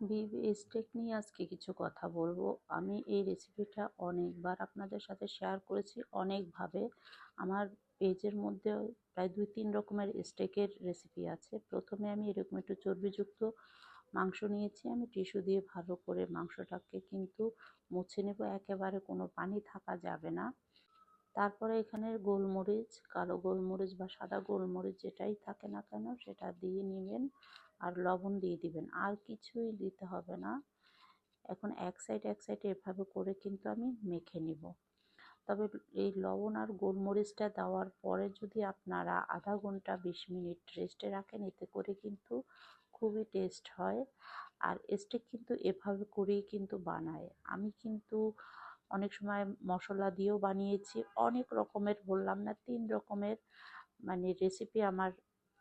Beef stake নিয়ে আজকে কিছু কথা বলব। আমি এই রেসিপিটা অনেকবার আপনাদের সাথে শেয়ার করেছি অনেকভাবে। আমার পেজের মধ্যে প্রায় দুই তিন রকমের স্টেকের রেসিপি আছে। প্রথমে আমি এরকম একটু চর্বিযুক্ত মাংস নিয়েছি। আমি টিস্যু দিয়ে ভালো করে মাংসটাকে কিন্তু মুছে নেব। একেবারে কোনো পানি থাকা যাবে না। তারপরে এখানে গোলমরিচ, কালো গোলমরিচ বা সাদা গোলমরিচ যেটাই থাকে না কেন সেটা দিয়ে নেবেন। আর লবণ দিয়ে দিবেন। আর কিছুই দিতে হবে না। এখন এক সাইড এক সাইড এভাবে করে কিন্তু আমি মেখে নিব। তবে এই লবণ আর গোলমরিচটা দেওয়ার পরে যদি আপনারা আধা ঘণ্টা বিশ মিনিট রেস্টে রাখেন, এতে করে কিন্তু খুবই টেস্ট হয়। আর স্টেক কিন্তু এভাবে করেই কিন্তু বানায়। আমি কিন্তু অনেক সময় মশলা দিয়েও বানিয়েছি। অনেক রকমের, বললাম না, তিন রকমের মানে রেসিপি আমার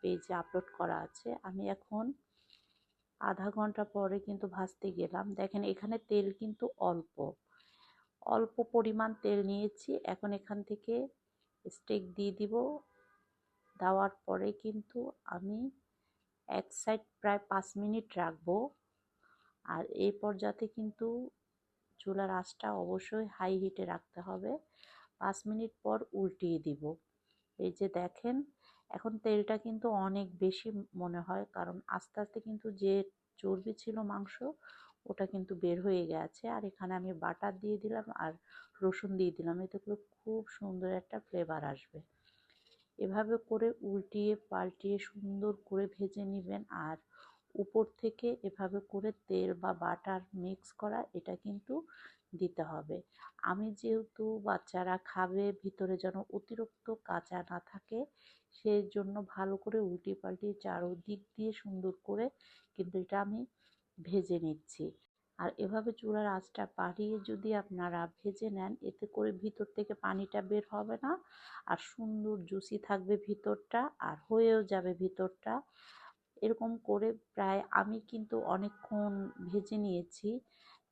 পেজে আপলোড করা আছে। আমি এখন আধা ঘণ্টা পরে কিন্তু ভাজতে গেলাম। দেখেন, এখানে তেল কিন্তু অল্প। অল্প পরিমাণ তেল নিয়েছি। এখন এখান থেকে স্টেক দিয়ে দিব। দেওয়ার পরে কিন্তু আমি এক সাইড প্রায় পাঁচ মিনিট রাখব। আর এই পর্যাতে কিন্তু চুলার আঁচটা অবশ্যই হাই হিটে রাখতে হবে। পাঁচ মিনিট পর উল্টিয়ে দিব। এই যে দেখেন, এখন তেলটা কিন্তু অনেক বেশি মনে হয়, কারণ আস্তে আস্তে কিন্তু যে চর্বি ছিল মাংস, ওটা কিন্তু বের হয়ে গেছে। আর এখানে আমি বাটার দিয়ে দিলাম আর রসুন দিয়ে দিলাম। এতে করে খুব সুন্দর একটা ফ্লেভার আসবে। এভাবে করে উল্টিয়ে, পাল্টিয়ে সুন্দর করে ভেজে নেবেন। আর উপর থেকে এভাবে করে তেল বা বাটার মিক্স করা, এটা কিন্তু দিতে হবে। আমি যেহেতু বাচ্চারা খাবে, ভিতরে যেন অতিরিক্ত কাঁচা না থাকে সেই জন্য ভালো করে উল্টি পাল্টি চারোদিক দিয়ে সুন্দর করে কিন্তু এটা আমি ভেজে নিচ্ছি। আর এভাবে চুলার আঁচটা বাড়িয়ে যদি আপনারা ভেজে নেন, এতে করে ভিতর থেকে পানিটা বের হবে না, আর সুন্দর জুসি থাকবে ভিতরটা, আর হয়েও যাবে ভিতরটা। এরকম করে প্রায় আমি কিন্তু অনেকক্ষণ ভেজে নিয়েছি।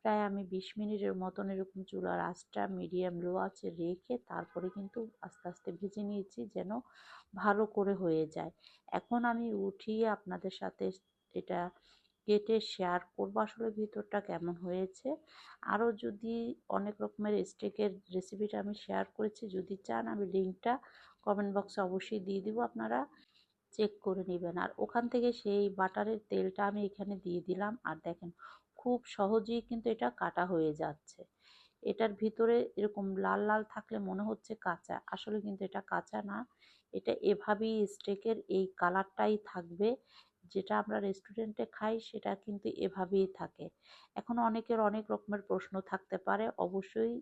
প্রায় আমি বিশ মিনিটের মতন এরকম চুলার আঁচটা মিডিয়াম লো আছে রেখে তারপরে কিন্তু আস্তে আস্তে ভেজে নিয়েছি যেন ভালো করে হয়ে যায়। এখন আমি উঠিয়ে আপনাদের সাথে এটা কেটে শেয়ার করব আসলে ভিতরটা কেমন হয়েছে। আরও যদি অনেক রকমের স্টেকের রেসিপিটা আমি শেয়ার করেছি, যদি চান আমি লিঙ্কটা কমেন্ট বক্সে অবশ্যই দিয়ে দিব আপনারা। চেক করে নেবেন। আর ওখান থেকে সেই বাটারের তেলটা আমি এখানে দিয়ে দিলাম। আর দেখেন, খুব সহজেই কিন্তু এটা কাটা হয়ে যাচ্ছে। এটার ভিতরে এরকম লাল লাল থাকলে মনে হচ্ছে কাঁচা। আসলে কিন্তু এটা কাঁচা না। এটা এভাবেই স্টেকের এই কালারটাই থাকবে। যেটা আমরা রেস্টুরেন্টে খাই, সেটা কিন্তু এভাবেই থাকে। এখন অনেকের অনেক রকমের প্রশ্ন থাকতে পারে। অবশ্যই